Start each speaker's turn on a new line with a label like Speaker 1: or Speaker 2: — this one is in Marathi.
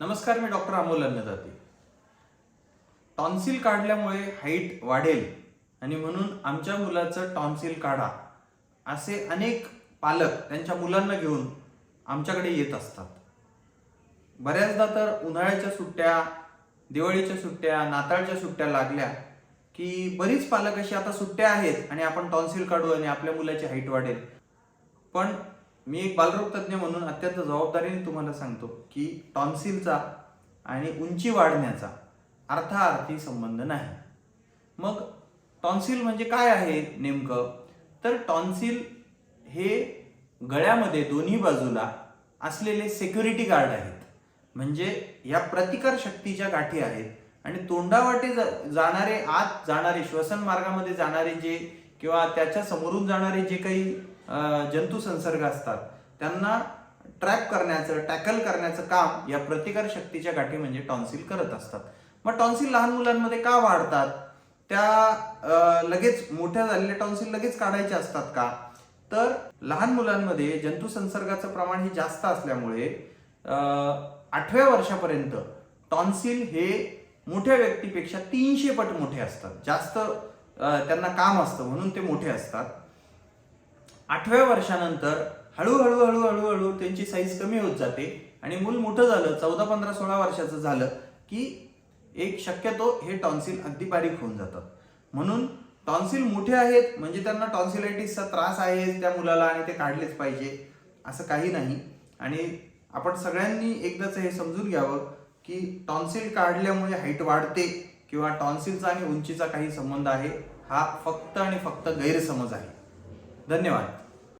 Speaker 1: नमस्कार मी डॉक्टर अमोल अन्नदाते. टॉन्सिल काढल्यामुळे हाईट वाढेल आणि म्हणून आमच्या मुलाचं टॉन्सिल काढा असे अनेक पालक त्यांच्या मुलांना घेऊन आमच्याकडे येत असतात. बऱ्याचदा तर उन्हाळ्याच्या सुट्ट्या दिवाळीच्या सुट्ट्या नाताळच्या सुट्ट्या लागल्या की बरीच पालक अशी आता सुट्ट्या आहेत आणि आपण टॉन्सिल काढू आणि आपल्या मुलाची हाईट वाढेल. पण मी एक बालरोग तज्ज्ञ म्हणून अत्यंत जबाबदारीने तुम्हाला सांगतो की टॉन्सिलचा आणि उंची वाढण्याचा अर्थार्थी संबंध नाही. मग टॉन्सिल म्हणजे काय आहे नेमकं? तर टॉन्सिल हे गळ्यामध्ये दोन्ही बाजूला असलेले सेक्युरिटी गार्ड आहेत. म्हणजे या प्रतिकार शक्तीच्या गाठी आहेत. आणि तोंडावाटे जा- जाणारे आत जाणारे श्वसन मार्गामध्ये जाणारे जे किंवा त्याच्या समोरून जाणारे जे काही जंतू संसर्ग असतात त्यांना ट्रॅप करण्याचं टॅकल करण्याचं काम या प्रतिकार शक्तीच्या गाठी म्हणजे टॉन्सिल करत असतात. मग टॉन्सिल लहान मुलांमध्ये का वाढतात? त्या लगेच मोठ्या झालेल्या टॉन्सिल लगेच काढायच्या असतात का? तर लहान मुलांमध्ये जंतू संसर्गाचं प्रमाण हे जास्त असल्यामुळे आठव्या वर्षापर्यंत टॉन्सिल हे मोठ्या व्यक्तीपेक्षा तीनशे पट मोठे असतात. जास्त त्यांना काम असतं म्हणून ते मोठे असतात. आठव्या वर्षानंतर हळूहळू हळूहळू हळू त्यांची साईज कमी होत जाते आणि मूल मोठं झालं चौदा पंधरा सोळा वर्षाचं झालं की एक शक्यतो हे टॉन्सिल अगदी बारीक होऊन जातं. म्हणून टॉन्सिल मोठे आहेत म्हणजे त्यांना टॉन्सिलायटिसचा त्रास आहे त्या मुलाला आणि ते काढलेच पाहिजे असं काही नाही. आणि आपण सगळ्यांनी एकदाच हे समजून घ्यावं की टॉन्सिल काढल्यामुळे हाईट वाढते. किंवा टॉन्सिलचा आणि उंचीचा काही संबंध आहे हा फक्त आणि फक्त गैरसमज आहे. धन्यवाद.